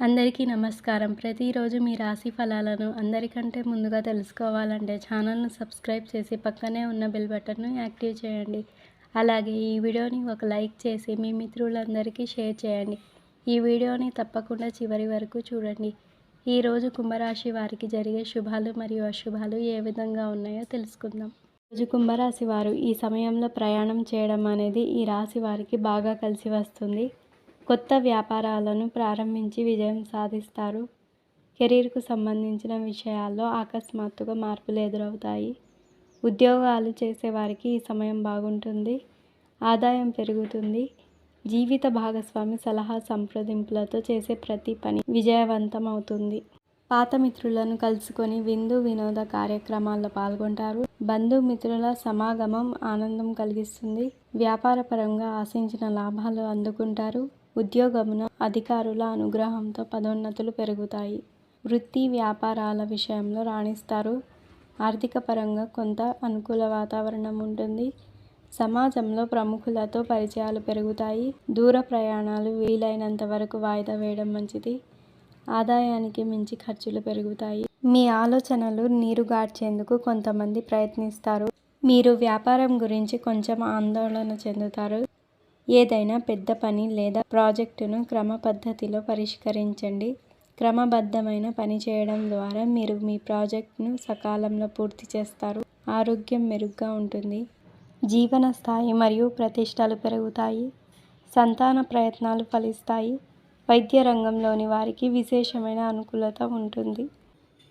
అందరికీ నమస్కారం. ప్రతిరోజు మీ రాశి ఫలాలను అందరికంటే ముందుగా తెలుసుకోవాలంటే ఛానల్ను సబ్స్క్రైబ్ చేసి పక్కనే ఉన్న బెల్ బటన్ను యాక్టివ్ చేయండి. అలాగే ఈ వీడియోని ఒక లైక్ చేసి మీ మిత్రులందరికీ షేర్ చేయండి. ఈ వీడియోని తప్పకుండా చివరి వరకు చూడండి. ఈరోజు కుంభరాశి వారికి జరిగే శుభాలు మరియు అశుభాలు ఏ విధంగా ఉన్నాయో తెలుసుకుందాం. రోజు కుంభరాశి వారు ఈ సమయంలో ప్రయాణం చేయడం అనేది ఈ రాశి వారికి బాగా కలిసి వస్తుంది. కొత్త వ్యాపారాలను ప్రారంభించి విజయం సాధిస్తారు. కెరీర్కు సంబంధించిన విషయాల్లో అకస్మాత్తుగా మార్పులు ఎదురవుతాయి. ఉద్యోగాలు చేసేవారికి ఈ సమయం బాగుంటుంది. ఆదాయం పెరుగుతుంది. జీవిత భాగస్వామి సలహా సంప్రదింపులతో చేసే ప్రతి పని విజయవంతం అవుతుంది పాత మిత్రులను కలుసుకొని విందు వినోద కార్యక్రమాల్లో పాల్గొంటారు. బంధుమిత్రుల సమాగమం ఆనందం కలిగిస్తుంది. వ్యాపారపరంగా ఆశించిన లాభాలు అందుకుంటారు. ఉద్యోగమున అధికారుల అనుగ్రహంతో పదోన్నతులు పెరుగుతాయి. వృత్తి వ్యాపారాల విషయంలో రాణిస్తారు. ఆర్థిక పరంగా కొంత అనుకూల వాతావరణం ఉంటుంది. సమాజంలో ప్రముఖులతో పరిచయాలు పెరుగుతాయి. దూర ప్రయాణాలు వీలైనంత వరకు వాయిదా వేయడం మంచిది. ఆదాయానికి మించి ఖర్చులు పెరుగుతాయి. మీ ఆలోచనలు నీరుగార్చేందుకు కొంతమంది ప్రయత్నిస్తారు. మీరు వ్యాపారం గురించి కొంచెం ఆందోళన చెందుతారు. ఏదైనా పెద్ద పని లేదా ప్రాజెక్టును క్రమ పద్ధతిలో పరిష్కరించండి. క్రమబద్ధమైన పని చేయడం ద్వారా మీరు మీ ప్రాజెక్ట్ను సకాలంలో పూర్తి చేస్తారు. ఆరోగ్యం మెరుగ్గా ఉంటుంది. జీవన స్థాయి మరియు ప్రతిష్టలు పెరుగుతాయి. సంతాన ప్రయత్నాలు ఫలిస్తాయి. వైద్య రంగంలోని వారికి విశేషమైన అనుకూలత ఉంటుంది.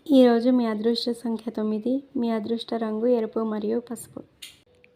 ఈరోజు మీ అదృష్ట సంఖ్య తొమ్మిది మీ అదృష్ట రంగు ఎరుపు మరియు పసుపు.